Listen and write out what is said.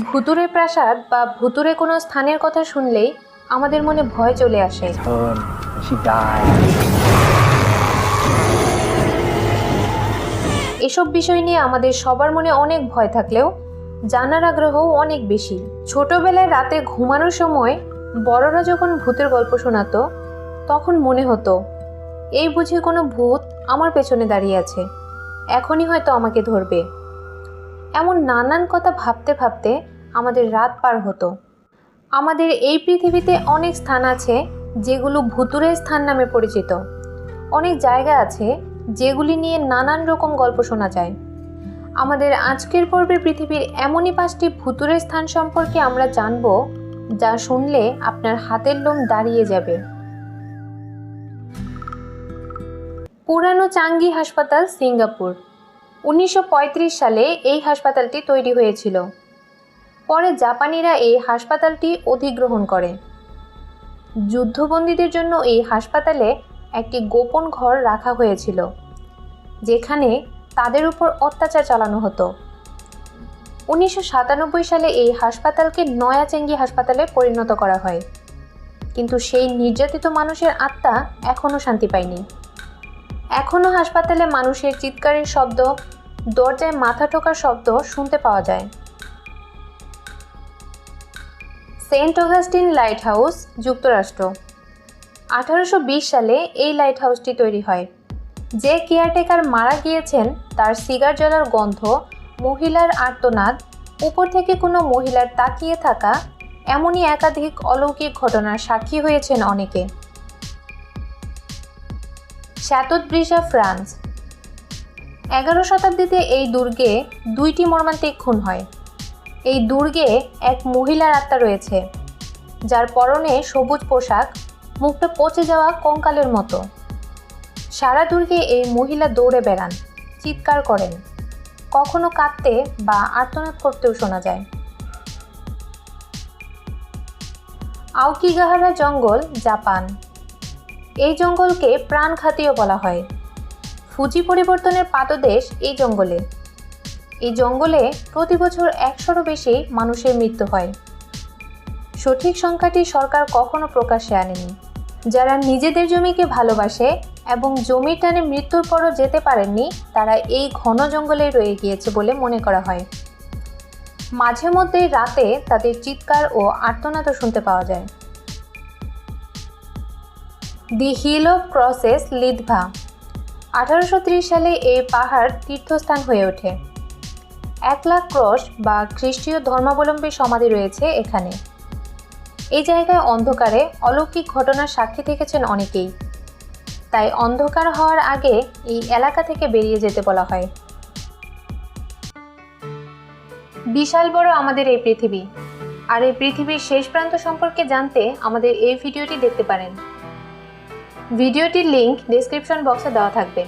ভুতুরে প্রাসাদ বা ভুতুরে কোনো স্থানের কথা শুনলেই আমাদের মনে ভয় চলে আসে. এসব বিষয় নিয়ে আমাদের সবার মনে অনেক ভয় থাকলেও জানার আগ্রহও অনেক বেশি। ছোটবেলায় রাতে ঘুমানোর সময় বড়রা যখন ভূতের গল্প শোনাতো তখন মনে হতো এই বুঝি কোনো ভূত আমার পেছনে দাঁড়িয়ে আছে। এখনই হয়তো আমাকে ধরবে। এমন নানান কথা ভাবতে ভাবতে আমাদের রাত পার হতো। আমাদের এই পৃথিবীতে অনেক স্থান আছে যেগুলো ভুতুরের স্থান নামে পরিচিত। অনেক জায়গা আছে যেগুলি নিয়ে নানান রকম গল্প শোনা যায়। আমাদের আজকের পর্বে পৃথিবীর এমনই পাঁচটি ভুতুরের স্থান সম্পর্কে আমরা জানব যা শুনলে আপনার হাতের লোম দাঁড়িয়ে যাবে। পুরানো চাঙ্গি হাসপাতাল সিঙ্গাপুর। উনিশশো পঁয়ত্রিশ সালে এই হাসপাতালটি তৈরি হয়েছিল। পরে জাপানিরা এই হাসপাতালটি অধিগ্রহণ করে। যুদ্ধবন্দীদের জন্য এই হাসপাতালে একটি গোপন ঘর রাখা হয়েছিল, যেখানে তাদের উপর অত্যাচার চালানো হতো। উনিশশো সাতানব্বই সালে এই হাসপাতালকে নয়া চেঙ্গি হাসপাতালে পরিণত করা হয়, কিন্তু সেই নির্যাতিত মানুষের আত্মা এখনও শান্তি পায়নি। এখনও হাসপাতালে মানুষের চিৎকারের শব্দ দরজায় মাথা ঠোকার শব্দ শুনতে পাওয়া যায়। সেন্ট অগাস্টিন লাইট হাউস যুক্তরাষ্ট্র। আঠারোশো বিশ সালে এই লাইট হাউসটি তৈরি হয়। যে কেয়ারটেকার মারা গিয়েছেন, তার সিগার জ্বলার গন্ধ, মহিলার আর্তনাদ, উপর থেকে কোনো মহিলার তাকিয়ে থাকা, এমনই একাধিক অলৌকিক ঘটনার সাক্ষী হয়েছেন অনেকে। শ্যাতদ্রিসা ফ্রান্স। এগারো শতাব্দীতে এই দুর্গে দুইটি মর্মান্তিক খুন হয়। এই দুর্গে এক মহিলার আত্মা রয়েছে, যার পরনে সবুজ পোশাক, মুখটা পচে যাওয়া কঙ্কালের মতো। সারা দুর্গে এই মহিলা দৌড়ে বেড়ান, চিৎকার করেন, কখনো কাঁদতে বা আর্তনাদ করতেও শোনা যায়। আউকিগাহারা জঙ্গল, জাপান। এই জঙ্গলকে প্রাণঘাতীয় বলা হয়। ফুজি পরিবর্তনের পাদদেশ এই জঙ্গলে। এই জঙ্গলে প্রতি বছর একশোরও বেশি মানুষের মৃত্যু হয়। সঠিক সংখ্যাটি সরকার কখনো প্রকাশে আনেনি। যারা নিজেদের জমিকে ভালোবাসে এবং জমির টানে মৃত্যুর পরও যেতে পারেননি, তারা এই ঘন জঙ্গলে রয়ে গিয়েছে বলে মনে করা হয়। মাঝে মধ্যেই রাতে তাদের চিৎকার ও আর্তনাদও শুনতে পাওয়া যায়। দি হিল অফ ক্রসেস লিদভা আঠারোশো ত্রিশ সালে এই পাহাড় তীর্থস্থান হয়ে ওঠে। এক লাখ ক্রস বা খ্রিস্টীয় ধর্মাবলম্বী সমাধি রয়েছে এখানে। এই জায়গায় অন্ধকারে অলৌকিক ঘটনার সাক্ষী থেকেছেন অনেকেই। তাই অন্ধকার হওয়ার আগে এই এলাকা থেকে বেরিয়ে যেতে বলা হয়। বিশাল বড় আমাদের এই পৃথিবী। আর এই পৃথিবীর শেষ প্রান্ত সম্পর্কে জানতে আমাদের এই ভিডিওটি দেখতে পারেন। ভিডিওটির লিঙ্ক ডিসক্রিপশন বক্সে দেওয়া থাকবে।